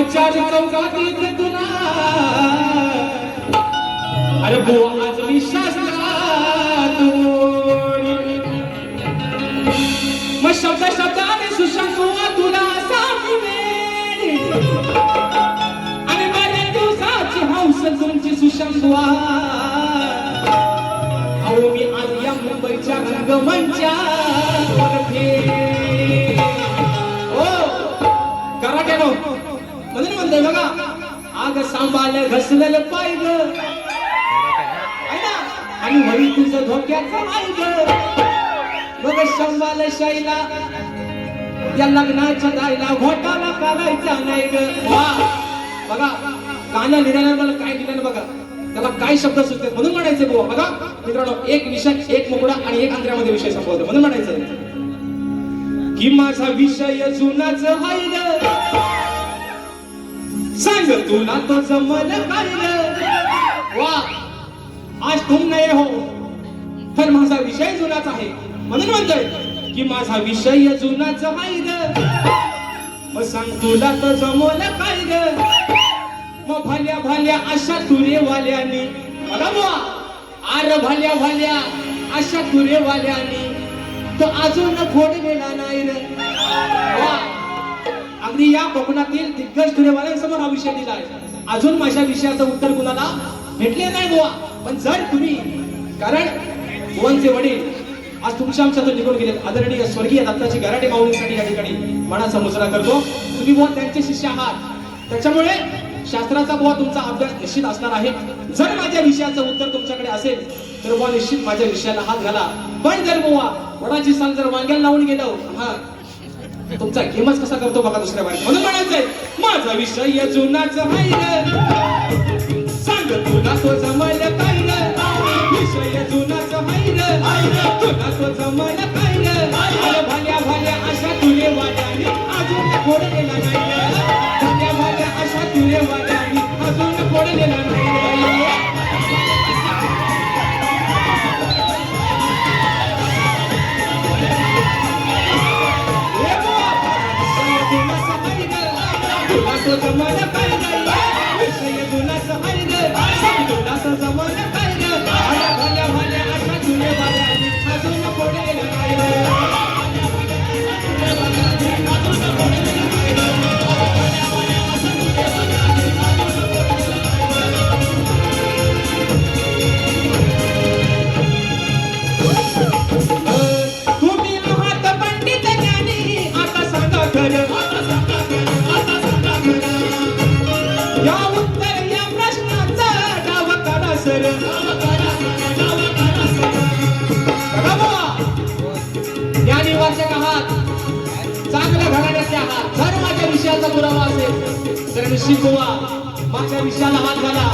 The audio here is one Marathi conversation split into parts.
मच्छार चौकातीत तुला अरे बुवा आज मी शास्त्रात मोडी. मग शब्द शब्दाने सुशंकुवा तुला सांगणे आणि बऱ्या दिवसाची हौस तुमची सुशंकुवा अहो मी आज या मुंबईच्या रंगमंचा म्हणून बघा. आग सांभाळ घसलेलं पाय ग आणि म्हणी तुझं धोक्याचं माय ग बघ सांभाळ शाईला या लग्नाच्या दायला घोटाला करायचा नाही ग. वा. बघा काना लिहिल्यानं मला काय लिहिल्यानं बघा. त्याला काय शब्द सुचते म्हणून म्हणायचं बुवा. बघा मित्रांनो एक विषय एक मुकडा आणि एक अंतऱ्यामध्ये विषय संपवतो. म्हणून म्हणायचं. की माझा विषय जुनाच हाय सांग तुला तो जमल काय वा. आज तुम नाही हो. तर माझा विषय जुनाच आहे. म्हणून म्हणतोय की माझा विषय जुनाच आहे ग. मग सांग तुला तर जमवलं काय ग मग भाल्या भाल्या अशा तुरेवाल्यानी बघा बुवा आर भाल्या भाल्या अशा तुरेवाल्यानी तो अजून फोडलेला नाही रे. वा. अगदी या कोकणातील दिग्गज तुरेवाल्यांसमोर हा विषय दिला आहे. अजून माझ्या विषयाचं उत्तर कुणाला भेटले नाही बुवा. पण जर तुम्ही कारण बुवांचे वडील आज तुमच्या आमच्यातून निघून गेले आदरणीय स्वर्गीय दत्ताची गराटे माऊलींसाठी या ठिकाणी मनाचा मुजरा करतो. तुम्ही बुवा त्यांचे शिष्य आहात. त्याच्यामुळे शास्त्राचा बुवा तुमचा अभ्यास निश्चित असणार आहे. जर माझ्या विषयाचं उत्तर तुमच्याकडे असेल तर बुवा निश्चित माझ्या विषयाला हात घाला. पण जर बुवा वडाची सांग जर वांग्याला लावून गेलो हा तुमचा गेमच कसा करतो बघा दुसऱ्या बाहेर म्हणून म्हणायचंय माझा विषय जुनाच आहे ग. सांग तुला तो जमायला काय विषय जुनाचा आहे तुला तो जमायला तुला तो जमल काय ज्ञानी आहात. चांगल्या घराण्याचे आहात. जर माझ्या विषयाचा पुरावा असेल तर निश्चित बुवा माझ्या विषयाला हात घाला.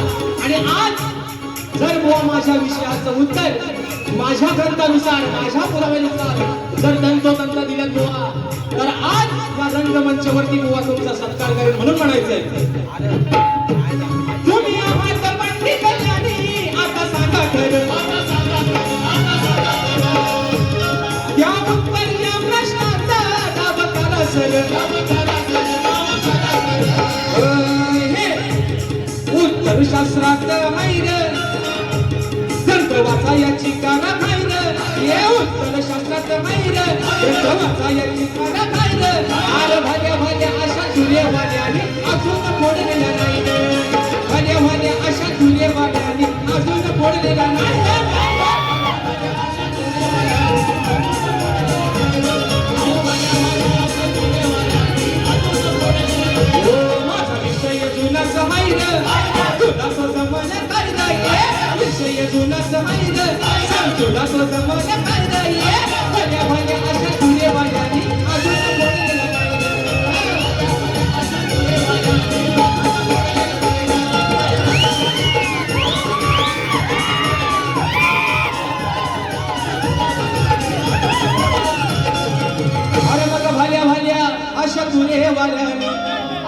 आणि आज जर बुवा माझ्या विषयाचं उत्तर माझ्या ग्रंथानुसार माझ्या पुराव्यानुसार जर तंतोतंत दिलं बुवा तर आज या रंगमंचवरती बुवा तुमचा सत्कार करेल म्हणून म्हणायचंय. उत्तर श्राद्ध माहिर संत वाचा याची काना खाईर हे उत्तर शास्त्रात माहिर संत वाचा याची काना आर भाल्या भाल्या अशा सूर्यवाल्याने अजून फोडलेला नाही. भाल्या भाल्या अशा सूर्यवाल्याने अजून फोडलेला नाही.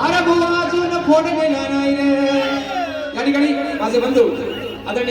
अरे बघा अजून फोड गेला नाही रे. या ठिकाणी माझे बंधू आदरणीय